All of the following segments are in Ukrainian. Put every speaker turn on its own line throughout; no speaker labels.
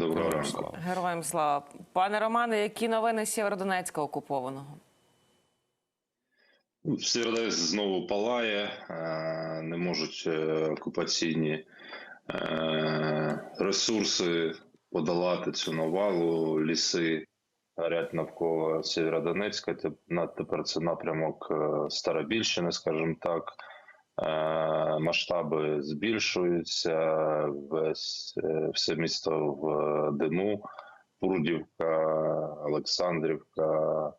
доброго ранку.
Героям слава. Пане Романе, які новини з Сєвєродонецька окупованого?
Ну, Сєвєродонецьк знову палає, е, не можуть е, окупаційні е, ресурси подолати цю навалу, ліси горять навколо Сєвєродонецька. Тепер це напрямок Старобільщини, скажімо так. Е, Масштаби збільшуються, весь, е, все місто в е, диму, Пурдівка, Олександрівка,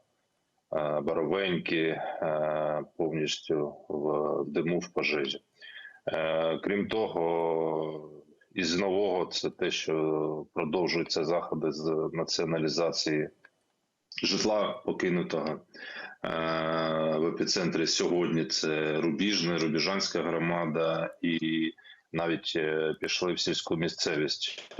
Боровеньки повністю в диму в пожежі. Крім того, із нового це те, що продовжуються заходи з націоналізації житла покинутого. Е, В епіцентрі сьогодні це Рубіжне, Рубіжанська громада, і навіть е, пішли в сільську місцевість,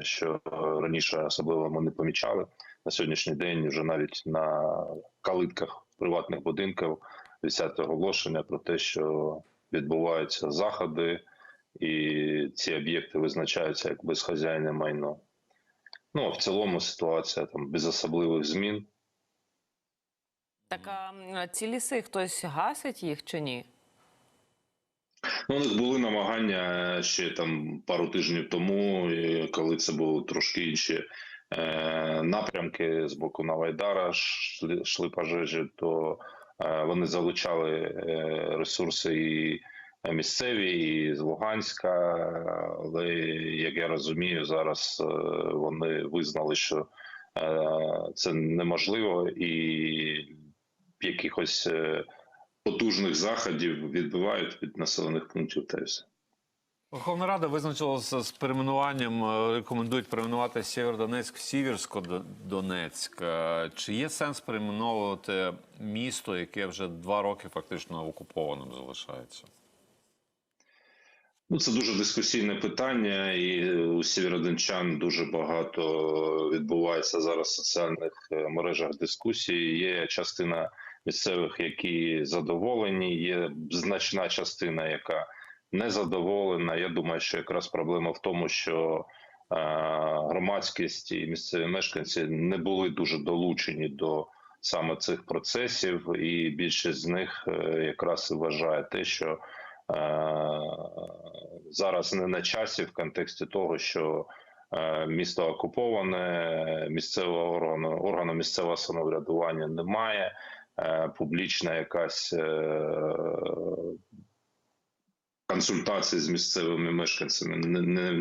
що раніше особливо ми не помічали. На сьогоднішній день вже навіть на калитках приватних будинків висять оголошення про те, що відбуваються заходи, і ці об'єкти визначаються як безхазяйне майно. Ну а в цілому ситуація там без особливих змін.
Так а ці ліси хтось гасить їх чи ні?
Ну, у них були намагання ще там пару тижнів тому, коли це були трошки інші е, напрямки з боку Навайдара, йшли пожежі, то е, вони залучали е, ресурси і місцеві, і з Луганська. Але як я розумію, зараз е, вони визнали, що е, це неможливо, і якихось. Е, потужних заходів відбивають від населених пунктів та й все.
Верховна Рада визначилася з перейменуванням, е, рекомендують перейменувати Сєвєродонецьк в Сіверсько-Донецьк. Е, Чи є сенс перейменовувати місто, яке вже два роки фактично окупованим залишається?
Ну, це дуже дискусійне питання, і у сєвєродончан дуже багато відбувається зараз в соціальних мережах дискусій. Є частина місцевих, які задоволені, є значна частина, яка не задоволена. Я думаю, що якраз проблема в тому, що е, громадськість і місцеві мешканці не були дуже долучені до саме цих процесів, і більшість з них е, якраз і вважає те, що е, зараз не на часі в контексті того, що місто окуповане, місцевого органу органу місцевого самоврядування немає, публічна якась е, консультації з місцевими мешканцями не, не,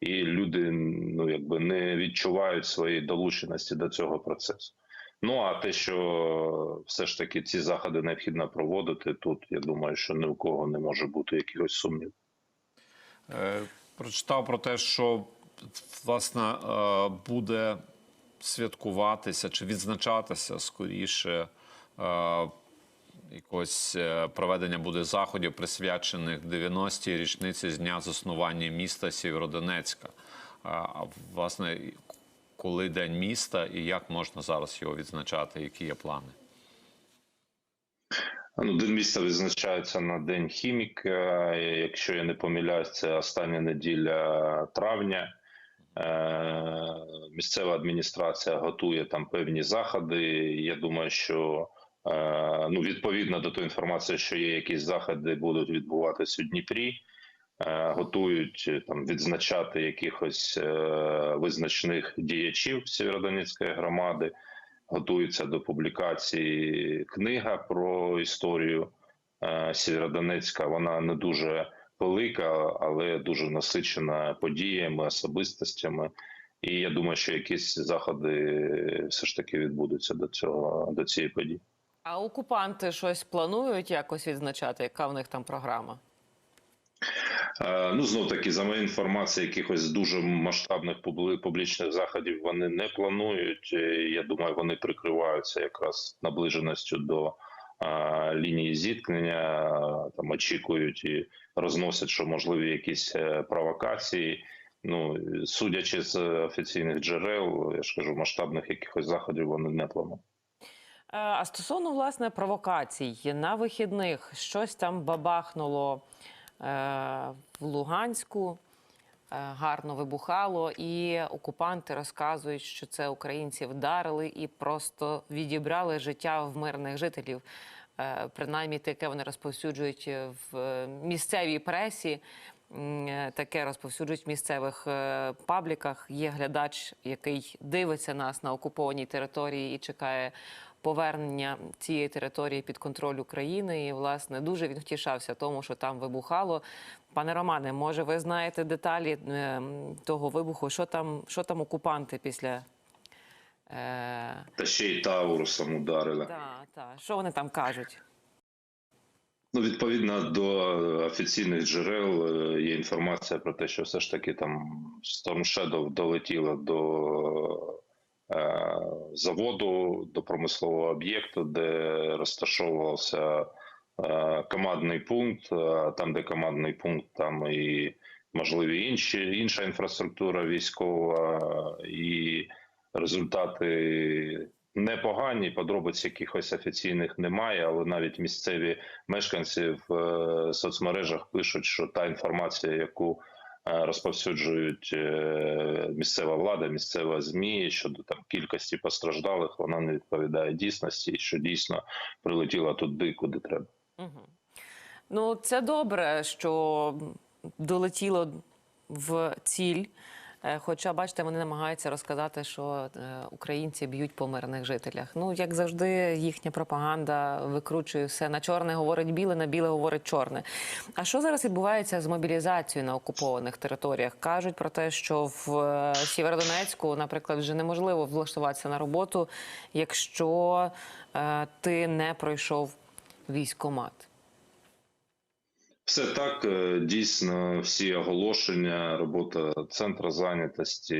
і люди ну якби не відчувають своєї долученості до цього процесу. Ну а те, що все ж таки ці заходи необхідно проводити, тут я думаю, що ні у кого не може бути якихось сумнів.
Е, Прочитав про те, що власне е, буде святкуватися чи відзначатися скоріше. е, Якось е, проведення буде заходів, присвячених 90-й річниці з дня заснування міста Сєвєродонецька. А, власне, коли день міста і як можна зараз його відзначати? Які є плани?
Ну, День міста відзначається на День хіміка. Якщо я не помиляюсь, це остання неділя травня. Е, Місцева адміністрація готує там певні заходи. Я думаю, що е, ну, відповідно до тої інформації, що є якісь заходи, будуть відбуватися у Дніпрі. Е, Готують там відзначати якихось визначних діячів Сєвєродонецької громади готується до публікації книга про історію Сєвєродонецька. Вона не дуже велика, але дуже насичена подіями, особистостями. І я думаю, що якісь заходи все ж таки відбудуться до цього до цієї події.
А окупанти щось планують якось відзначати? Яка в них там програма?
Е, Ну, знов таки, за моєю інформацією, якихось дуже масштабних публічних заходів вони не планують. Е, Я думаю, вони прикриваються якраз наближеністю до лінії зіткнення, там очікують і розносять, що можливі якісь е, провокації. Ну, судячи з офіційних джерел, я ж кажу, масштабних якихось заходів вони не планують.
Е, А стосовно власне провокацій на вихідних щось там бабахнуло е, в Луганську. Гарно вибухало, і окупанти розказують, що це українці вдарили і просто відібрали життя в мирних жителів. Е, Принаймні, таке вони розповсюджують е, в е, місцевій пресі. Е, Таке розповсюджують в місцевих е, пабліках. Є глядач, який дивиться нас на окупованій території і чекає повернення цієї території під контроль України. І, власне, дуже він втішався тому, що там вибухало. Пане Романе, може, ви знаєте деталі е, того вибуху? Що там, що там окупанти після? Е,
Та ще й Таурусом ударили.
та, та, що вони там кажуть?
Ну, відповідно до офіційних джерел е, є інформація про те, що все ж таки там Storm Shadow долетіла до заводу, до промислового об'єкту, де розташовувався е, командний пункт. Там, де командний пункт, там і можливі інші інша інфраструктура військова, і результати непогані. Подробиць якихось офіційних немає, але навіть місцеві мешканці в е, соцмережах пишуть, що та інформація, яку е, розповсюджують е, місцева влада, місцева змі щодо там кількості постраждалих, вона не відповідає дійсності, що дійсно прилетіла туди, куди треба.
Угу. Ну, це добре, що долетіло в ціль. Е, Хоча, бачите, вони намагаються розказати, що е, українці б'ють по мирних жителях. Ну, як завжди, їхня пропаганда викручує все на чорне говорить біле, на біле говорить чорне. А що зараз відбувається з мобілізацією на окупованих територіях? Кажуть про те, що в е, Сєвєродонецьку, наприклад, вже неможливо влаштуватися на роботу, якщо ти не пройшов військомат.
Все так е, дійсно. Всі оголошення, робота центру зайнятості,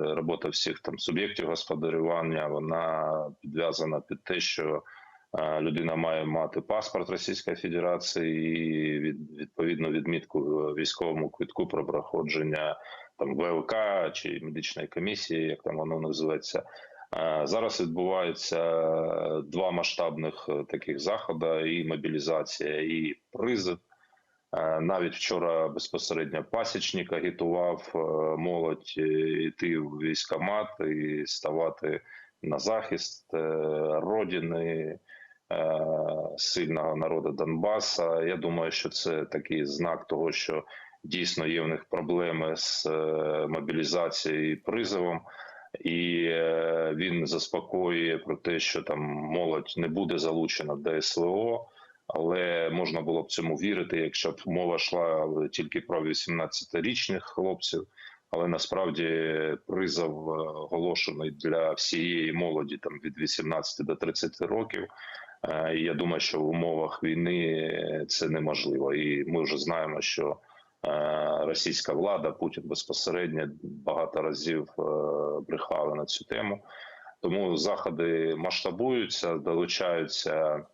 робота всіх там суб'єктів господарювання. Вона підв'язана під те, що е, людина має мати паспорт Російської Федерації і від, відповідну відмітку військовому квитку про проходження там ВЛК чи медичної комісії, як там воно називається. Е, Зараз відбуваються два масштабних таких заходи: і мобілізація, і призов. Е, Навіть вчора безпосередньо пасічник агітував е, молодь е, йти в військкомат і ставати на захист родини сильного народу Донбаса. Я думаю, що це такий знак того, що дійсно є в них проблеми з мобілізацією і призовом. І він заспокоює про те, що там молодь не буде залучена до СВО, але можна було б цьому вірити, якщо б мова йшла тільки про 18-річних хлопців. Але насправді призов е, оголошений для всієї молоді там від 18 до 30 років. Е, я думаю, що в умовах війни це неможливо. І ми вже знаємо, що е, російська влада, Путін безпосередньо багато разів брехали на цю тему. Тому заходи масштабуються, долучаються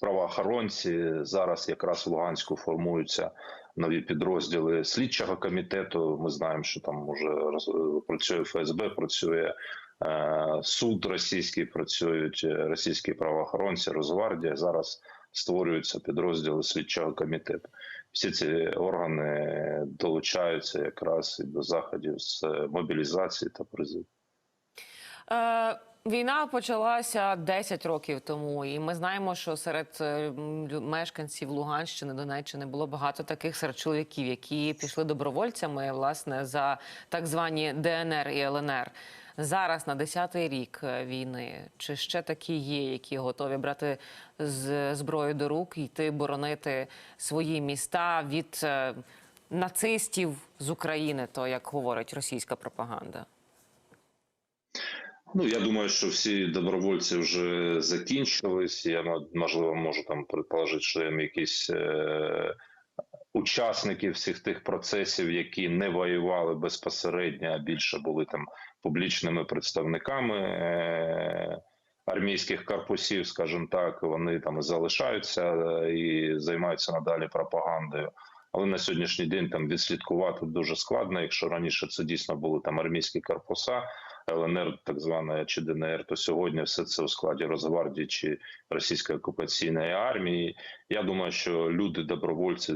правоохоронці. Зараз якраз в Луганську формуються нові підрозділи слідчого комітету. Ми знаємо, що там роз- працює ФСБ, працює е, суд російський, працюють е, російські правоохоронці, Росгвардія. Зараз створюються підрозділи слідчого комітету. Всі ці органи долучаються якраз і до заходів з е, мобілізації та призиву.
Війна почалася 10 років тому, і ми знаємо, що серед е, мешканців Луганщини, Донеччини було багато таких серед чоловіків, які пішли добровольцями власне за так звані ДНР і ЛНР. Зараз на 10-й рік е, війни. Чи ще такі є, які готові брати з зброю до рук йти боронити свої міста від е, нацистів з України, то як говорить російська пропаганда?
Ну, я думаю, що всі добровольці вже закінчились. Я можливо можу там предположити, що якісь е, учасники всіх тих процесів, які не воювали безпосередньо, а більше були там публічними представниками е, армійських корпусів, скажімо так, вони там залишаються е, і займаються надалі пропагандою. Але на сьогоднішній день там відслідкувати дуже складно. Якщо раніше це дійсно були там армійські корпуса, ЛНР, так звана чи ДНР, то сьогодні все це у складі Росгвардії чи російської окупаційної армії. Я думаю, що люди добровольці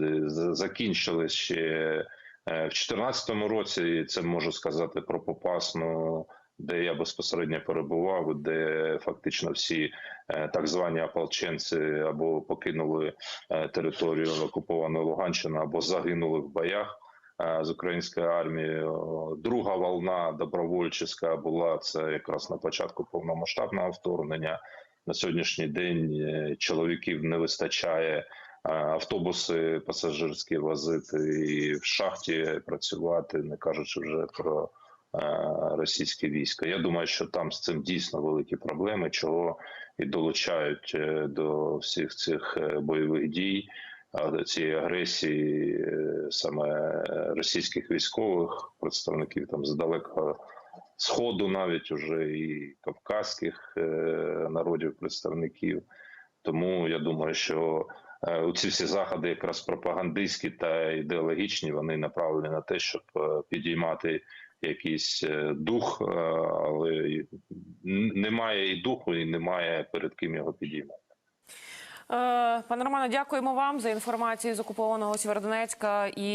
закінчили ще Е, В 2014 році це можу сказати про Попасну, де я безпосередньо перебував, де фактично всі е, так звані ополченці або покинули е, територію окупованої Луганщини, або загинули в боях з українською армією. Друга волна добровольчиська була це якраз на початку повномасштабного вторгнення. На сьогоднішній день е, чоловіків не вистачає. е, Автобуси пасажирські возити і в шахті працювати, не кажучи вже про е, російське військо. Я думаю, що там з цим дійсно великі проблеми, чого і долучають е, до всіх цих е, бойових дій, а до цієї агресії е, саме російських військових представників там з далекого сходу, навіть уже і кавказських е, народів представників. Тому я думаю, що е, ці всі заходи, якраз пропагандистські та ідеологічні, вони направлені на те, щоб підіймати якийсь дух, але немає і духу, і немає перед ким його підіймати.
Е, Пане Романе, дякуємо вам за інформацію з окупованого Сєвєродонецька і